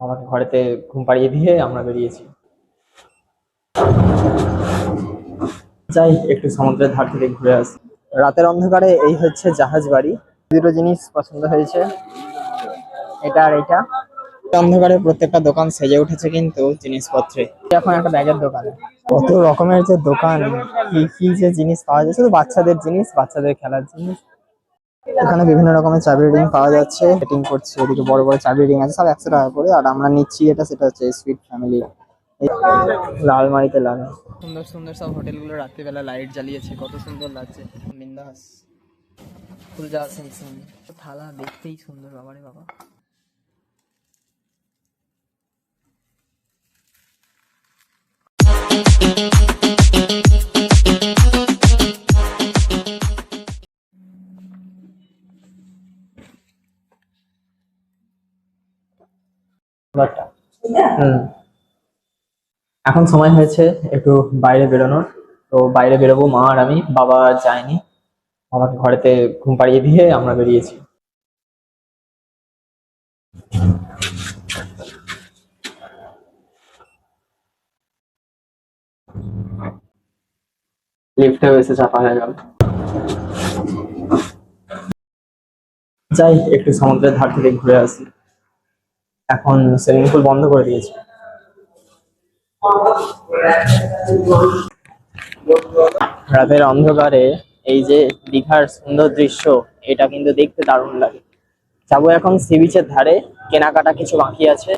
আমাকে ঘরেতে ঘুম পাড়িয়ে দিয়ে আমরা বেরিয়েছি। যাই, একটু সমুদ্রের ধার থেকে ঘুরে আসি। রাতের অন্ধকারে এই হচ্ছে জাহাজ বাড়ি। দুটো জিনিস পছন্দ হয়েছে। এটা আর এটা অন্ধকারে প্রত্যেকটা দোকান সেজে উঠেছে কিন্তু জিনিসপত্রে। এখন একটা ব্যাগের দোকান। কত রকমের যে দোকান, কি কি যে জিনিস পাওয়া যায়, শুধু বাচ্চাদের জিনিস, বাচ্চাদের খেলার জিনিস। এখানে বিভিন্ন রকমের চাবি রিং পাওয়া যাচ্ছে। সেটিং করছে, এদিকে বড় বড় চাবি রিং আছে, সব একশো টাকা করে। আর আমরা নিচ্ছি এটা সেটা হচ্ছে সুইট ফ্যামিলি লালমারিতে লাল। সুন্দর সুন্দর সব হোটেলগুলো রাত্রিবেলা লাইট জ্বালিয়েছে, কত সুন্দর লাগছে। বিন্দাস। ফুল যা সিমসিম থালা দেখতেই সুন্দর, বাবারে বাবা। ব্যাপারটা। এখন সময় হয়েছে একটু বাইরে বেরোনোর। তো বাইরে বেরোবো মা আর আমি বাবা যায়নি। আমাকে ঘরেতে ঘুম পাড়িয়ে দিয়ে আমরা বেরিয়েছি। লিফটেও এসে চাপা হয়ে গেল। যাই একটু সমুদ্রের ধার থেকে ঘুরে আসি। এখন সুইমিং পুল বন্ধ করে দিয়েছে। রাতের অন্ধকারে এই যে দীঘার সুন্দর দৃশ্য, এটা কিন্তু দেখতে দারুণ লাগে। যাব এখন সি বিচের ধারে, কেনাকাটা কিছু বাকি আছে,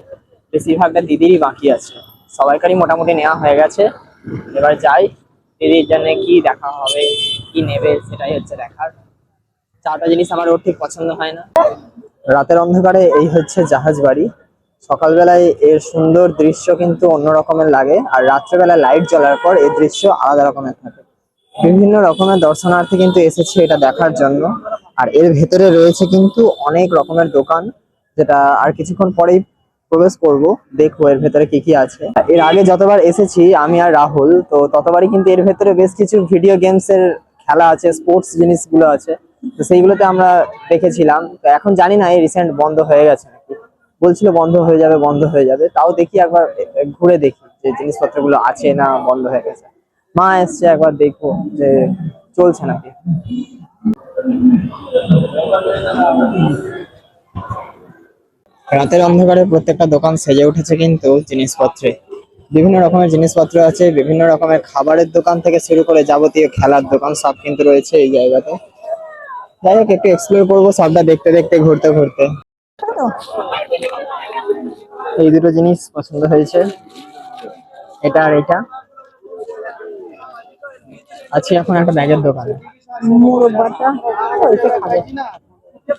বেশিরভাগটা দিদিরই বাকি আছে। সবাইকারই মোটামুটি নেওয়া হয়ে গেছে। এবার যাই, দিদির জন্য কি দেখা হবে, কি নেবে সেটাই হচ্ছে দেখার। চারটা জিনিস আমার ওর ঠিক পছন্দ হয় না। রাতের অন্ধকারে এই হচ্ছে জাহাজ বাড়ি। সকালবেলায় এর সুন্দর দৃশ্য কিন্তু অন্য রকমের লাগে, আর রাত্রেবেলা লাইট জ্বলার পর এর দৃশ্য আলাদা রকমের থাকে। বিভিন্ন রকমের দর্শনার্থী কিন্তু এসেছে এটা দেখার জন্য, আর এর ভেতরে রয়েছে কিন্তু অনেক রকমের দোকান, যেটা আর কিছুক্ষণ পরেই প্রবেশ করব, দেখব এর ভেতরে কি কি আছে। এর আগে যতবার এসেছি, আমি আর রাহুল, তো ততবারই কিন্তু এর ভেতরে বেশ কিছু ভিডিও গেমস এর খেলা আছে স্পোর্টস জিনিসগুলো আছে। তো সেইগুলোতে আমরা দেখেছিলাম। তো এখন জানি না, এই রিসেন্ট বন্ধ হয়ে গেছে নাকি? বলছিল বন্ধ হয়ে যাবে, বন্ধ হয়ে যাবে। তাও দেখি একবার ঘুরে দেখি যে জিনিসপত্রগুলো আছে না বন্ধ হয়ে গেছে। মা এসছে একবার দেখব যে চলছে নাকি। রাতের অন্ধকারে প্রত্যেকটা দোকান সেজে উঠেছে কিন্তু জিনিসপত্রে। বিভিন্ন রকমের জিনিসপত্র আছে, বিভিন্ন রকমের খাবারের দোকান থেকে শুরু করে যাবতীয় খেলার দোকান সব কিন্তু রয়েছে এই জায়গাতে। যাই হোক একটু এক্সপ্লোর করব সবটা দেখতে দেখতে ঘুরতে ঘুরতে। এই দুটো জিনিস পছন্দ হয়েছে। এটা আর এটা। আছি এখন একটা ব্যাগের দোকানে।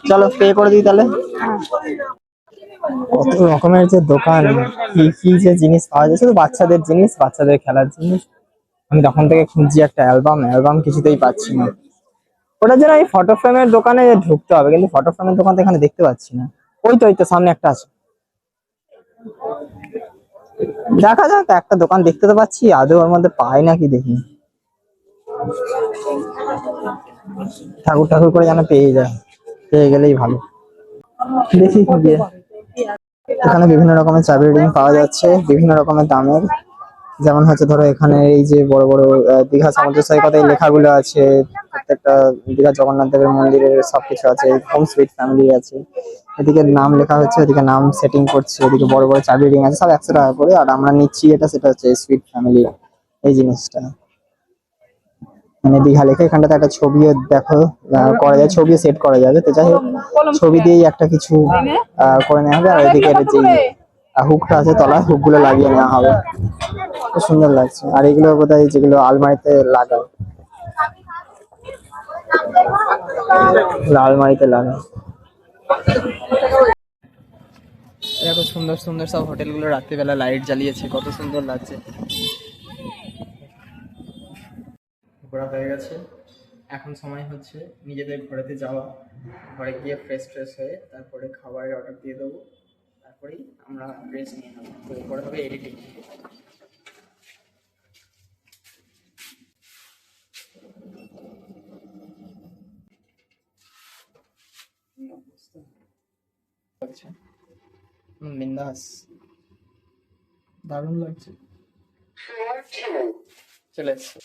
চলো পে করে দিই তাহলে। কত রকমের যে দোকান কি কি যে জিনিস পাওয়া যায় শুধু বাচ্চাদের জিনিস বাচ্চাদের খেলার জিনিস। আমি তখন থেকে খুঁজছি একটা অ্যালবাম অ্যালবাম কিছুতেই পাচ্ছি না। ওটা যেন এই ফটো ফ্রেমের দোকানে ঢুকতে হবে, কিন্তু ফটো ফ্রেমের দোকান তো এখানে দেখতে পাচ্ছি না। ওই তো ওই তো, সামনে একটা আছে। দেখা যাক, একটা দোকান দেখতে তো পাচ্ছি, আদৌ ওর মধ্যে পাই নাকি দেখি। ঠাকুর ঠাকুর করে যেন পেয়ে যায়, পেয়ে গেলেই ভালো। দেখি এখানে বিভিন্ন রকমের চাবি রিং পাওয়া যাচ্ছে, বিভিন্ন রকমের দামের। যেমন হচ্ছে ধরো এখানে এই যে বড় বড় দীঘা সমুদ্র সৈকতে লেখাগুলো আছে, প্রত্যেকটা দীঘা জগন্নাথ দেবের মন্দিরের সবকিছু আছে হোম সুইট ফ্যামিলি আছে। এদিকে নাম লেখা হচ্ছে, এদিকে নাম সেটিং করছে, এদিকে বড় বড় চাবি রিং আছে, সব একশো টাকা করে। আর আমরা নিচ্ছি এটা, সেটা হচ্ছে সুইট ফ্যামিলি এই জিনিসটা। মানে দীঘা লেখা, এখানটাতে একটা ছবিও দেখো করা যায়, ছবিও সেট করা যাবে। তো যাই হোক, ছবি দিয়েই একটা কিছু করে নেওয়া হবে। আর এদিকে যে হুকটা আছে, তলায় হুকগুলো লাগিয়ে নেওয়া হবে। সুন্দর লাগছে। আর এগুলো বোধহয় যেগুলো আলমারিতে লাগায় আলমারিতে লাগায় দেখো সুন্দর সুন্দর সব হোটেলগুলো রাত্রিবেলা লাইট জ্বালিয়েছে, কত সুন্দর লাগছে। ঘোরা হয়ে গেছে। এখন সময় হচ্ছে নিজেদের ঘরেতে যাওয়া। ঘরে গিয়ে ফ্রেশ ট্রেশ হয়ে তারপরে খাবারের অর্ডার দিয়ে দেবো। তারপরেই আমরা রেস্ট নিয়ে নেব। এরপরে হবে এডিটিং বিন্দাস। দারুণ লাগছে। চলে এসছে।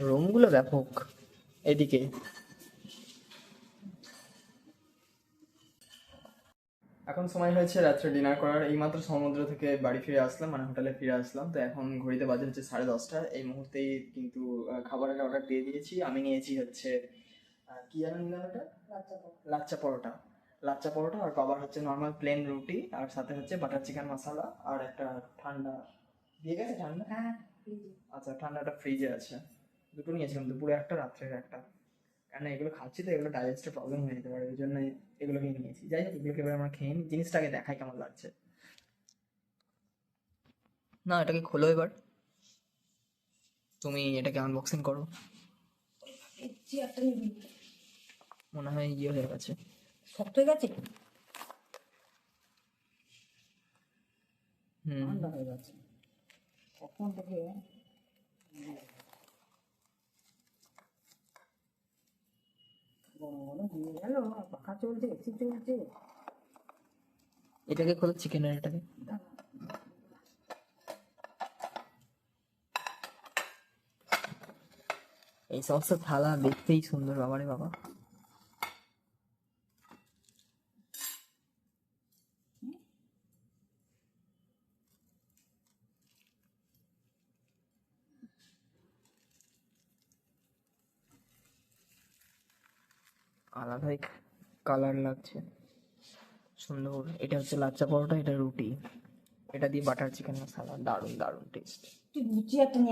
রুমগুলো ব্যাপক। এদিকে। এখন সময় হয়েছে রাত্রে ডিনার করার। এইমাত্র সমুদ্র থেকে বাড়ি ফিরে আসলাম মানে হোটেলে ফিরে আসলাম। তো এখন ঘড়িতে বাজে হচ্ছে সাড়ে দশটা। এই মুহূর্তেই কিন্তু খাবারের অর্ডার দিয়ে দিয়েছি। আমি নিয়েছি হচ্ছে কি যেন নিলাম এটা লাচ্চা পরোটা। লাচ্চা পরোটা আর বাবার হচ্ছে নর্মাল প্লেন রুটি আর সাথে হচ্ছে বাটার চিকেন মশলা আর একটা ঠান্ডা। দিয়ে গেছে ঠান্ডা? হ্যাঁ আচ্ছা ঠান্ডাটা ফ্রিজে আছে। দুটো নিয়েছিলাম দুপুরে একটা রাত্রের একটা। কেন এগুলো খাচ্ছি তো এগুলো ডাইজেস্টের প্রবলেম হয়ে যেতে পারে ওই জন্য এগুলোকেই নিয়েছি। যাই হোক এগুলোকে এবার আমরা খেয়ে নিই। জিনিসটাকে দেখাই কেমন লাগছে। না এটাকে খোলো এবার। তুমি এটাকে আনবক্সিং করো। নিবি মনে হয় ইয়ে হয়ে গেছে। শক্ত হয়ে গেছে হুম। ঠান্ডা হয়ে গেছে। কখন থেকে পাখা চলছে এসি চলছে। এটাকে খোলো চিকেনের এটাকে। এই সমস্ত থালা দেখতেই সুন্দর বাবারে বাবা। আলাদাই কালার লাগছে। সুন্দর। এটা হচ্ছে লাচ্চা পরোটা, এটা রুটি। এটা দিয়ে বাটার চিকেন মশলা দারুণ দারুণ টেস্ট তুই বুঝিয়া তুমি